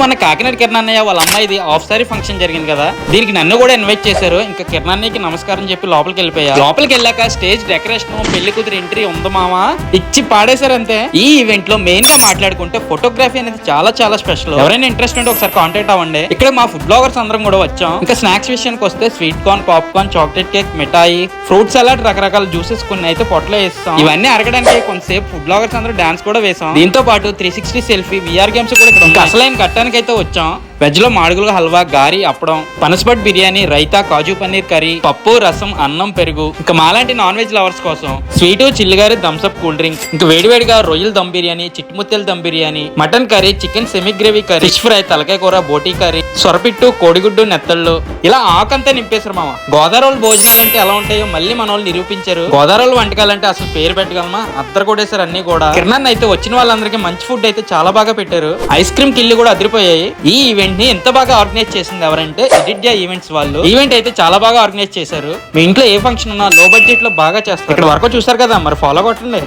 మన కాకినాడ కిరణన్నయ్య వాళ్ళ అమ్మాయిది ఆఫ్ సారీ ఫంక్షన్ జరిగింది కదా. దీనికి నన్ను కూడా ఇన్వైట్ చేశారు. ఇంకా కిరణన్నయ్యకి నమస్కారం చెప్పి లోపలికి వెళ్ళిపోయా. లోపలికి వెళ్ళాక స్టేజ్ డెకరేషన్ పెళ్ళి కూతురు ఎంట్రీ ఉంది మామా? ఇచ్చి పాడేశారు అంతే ఈ ఈవెంట్లో మెయిన్గా మాట్లాడుకుంటే ఫోటోగ్రఫీ అనేది చాలా చాలా స్పెషల్ ఎవరైనా ఇంట్రెస్ట్ ఉంటే ఒకసారి కాంటాక్ట్ అవ్వండి. ఇక్కడ మా ఫుడ్ బ్లాగర్స్ అందరం కూడా వచ్చాం. ఇంకా స్నాక్స్ విషయానికి వస్తే sweet corn popcorn chocolate cake మిఠాయి ఫ్రూట్ సలాడ్ రకరకాల జ్యూసెస్ కొన్ని అయితే పొట్టలో వేస్తాం. ఇవన్నీ అరగడానికి కొంతసేపు ఫుడ్ బ్లాగర్స్ అందరూ డాన్స్ కూడా వేసాం దీంతో పాటు three sixty selfie VR games కూడా ఇక్కడ అసలైన కట్ మొత్తానికైతే వచ్చాం. వెజ్లో మాడుగుల హల్వా గారి అప్పడం పనసపట్ బిర్యానీ రైతా కాజు పన్నీర్ కర్రీ పప్పు రసం అన్నం పెరుగు. ఇంకా మాలాంటి నాన్ వెజ్ లవర్స్ కోసం స్వీట్ చిల్లిగారి థమ్స్అప్ కూల్ డ్రింక్. ఇంకా వేడివేడిగా రొయ్యల dum biryani చిట్టుముత్తెల dum biryani mutton curry chicken semi gravy curry fish fry తలకాయ కూర బోటీ కర్రీ సొరపిట్టు కోడిగుడ్డు నెత్తళ్ళు. ఇలా ఆకంతా నింపేశారు మామ. గోదావరి భోజనాలు అంటే ఎలా ఉంటాయో మళ్ళీ మన వాళ్ళు నిరూపించారు. గోదావరి వంటకాలంటే అసలు పేరు పెట్టగలమా? అద్దరు కొట్టేశారు అన్ని కూడా. కిరణ్ అయితే వచ్చిన వాళ్ళందరికీ మంచి ఫుడ్ అయితే చాలా బాగా పెట్టారు. ఐస్ క్రీమ్ కిల్లు కూడా అదిరిపోయాయి. ఈ ఈవెంట్ని ఎంత బాగా ఆర్గనైజ్ చేసింది ఎవరంటే ఎడిట్యా ఈవెంట్స్ వాళ్ళు. ఈవెంట్ అయితే చాలా బాగా ఆర్గనైజ్ చేశారు. మీ ఇంట్లో ఏ ఫంక్షన్ ఉన్నా లో బడ్జెట్లో బాగా చేస్తారు. ఇక్కడ వరకు చూసారు కదా మరి ఫాలో కొట్టండి.